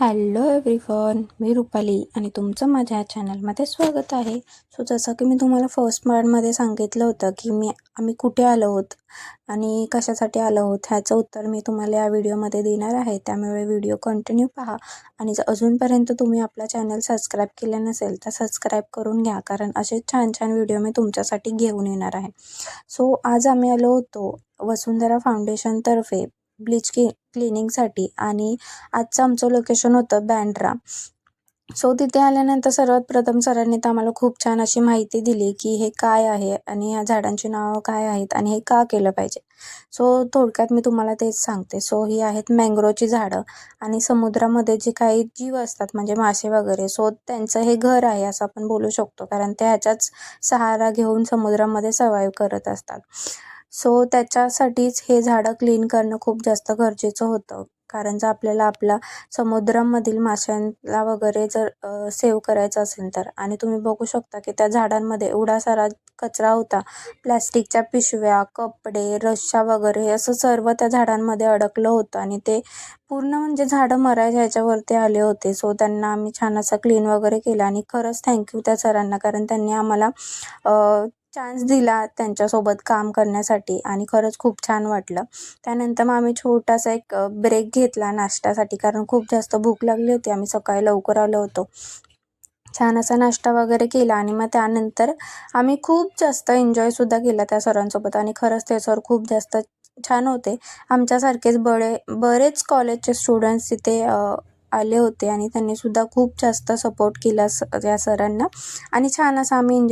Hello everyone मी रुपाली आणि तुमचं माझ्या या चॅनलमध्ये स्वागत आहे. सो जसं की मी तुम्हाला फर्स्ट पार्टमध्ये सांगितलं होतं की मी आम्ही कुठे आलो आहोत आणि कशासाठी आलो आहोत ह्याचं उत्तर मी तुम्हाला या व्हिडिओमध्ये देणार आहे. त्यामुळे व्हिडिओ कंटिन्यू पहा. आणि जर अजूनपर्यंत तुम्ही आपला चॅनल सबस्क्राईब केलं नसेल तर सबस्क्राईब करून घ्या कारण असे छान छान व्हिडिओ मी तुमच्यासाठी घेऊन येणार आहे. सो आज आम्ही आलो होतो वसुंधरा फाउंडेशनतर्फे ब्लीच की क्लिनिंगसाठी आणि आजचं आमचं लोकेशन होतं बँड्रा. सो तिथे आल्यानंतर सर्वात प्रथम सरांनी तर आम्हाला खूप छान अशी माहिती दिली की हे काय आहे आणि ह्या झाडांची नावं काय आहेत आणि हे का केलं पाहिजे. सो थोडक्यात मी तुम्हाला तेच सांगते. सो ही आहेत मँग्रोची झाडं आणि समुद्रामध्ये जे काही जीव असतात म्हणजे मासे वगैरे सो त्यांचं हे घर आहे असं आपण बोलू शकतो. कारण ते ह्याच्याच सहारा घेऊन समुद्रामध्ये सर्वाईव्ह करत असतात. सो त्याच्यासाठीच हे झाडं क्लीन करणं खूप जास्त गरजेचं होतं. कारण जर आपल्याला आपला समुद्रामधील माशांना वगैरे जर सेव करायचं असेल तर. आणि तुम्ही बघू शकता की त्या झाडांमध्ये एवढा सारा कचरा होता. प्लॅस्टिकच्या पिशव्या कपडे रश्शा वगैरे असं सर्व त्या झाडांमध्ये अडकलं होतं. आणि ते पूर्ण म्हणजे झाडं मरायच्या ह्याच्यावरती आले होते. सो त्यांना आम्ही छान असं क्लीन वगैरे केलं. आणि खरंच थँक्यू त्या सरांना. कारण त्यांनी आम्हाला चान्स दिला त्यांच्यासोबत काम करण्यासाठी आणि खरंच खूप छान वाटलं. त्यानंतर मग आम्ही छोटासा एक ब्रेक घेतला नाश्त्यासाठी कारण खूप जास्त भूक लागली होती. आम्ही सकाळी लवकर आलो होतो. छान असा नाश्ता वगैरे केला आणि मग त्यानंतर आम्ही खूप जास्त एन्जॉयसुद्धा केला त्या सरांसोबत आणि खरंच ते सर खूप जास्त छान होते. आमच्यासारखेच बळे बरेच कॉलेजचे स्टुडंट्स तिथे आले होते आणि त्यांनीसुद्धा खूप जास्त सपोर्ट केला स या सरांना. आणि छान असा आम्ही एन्जॉय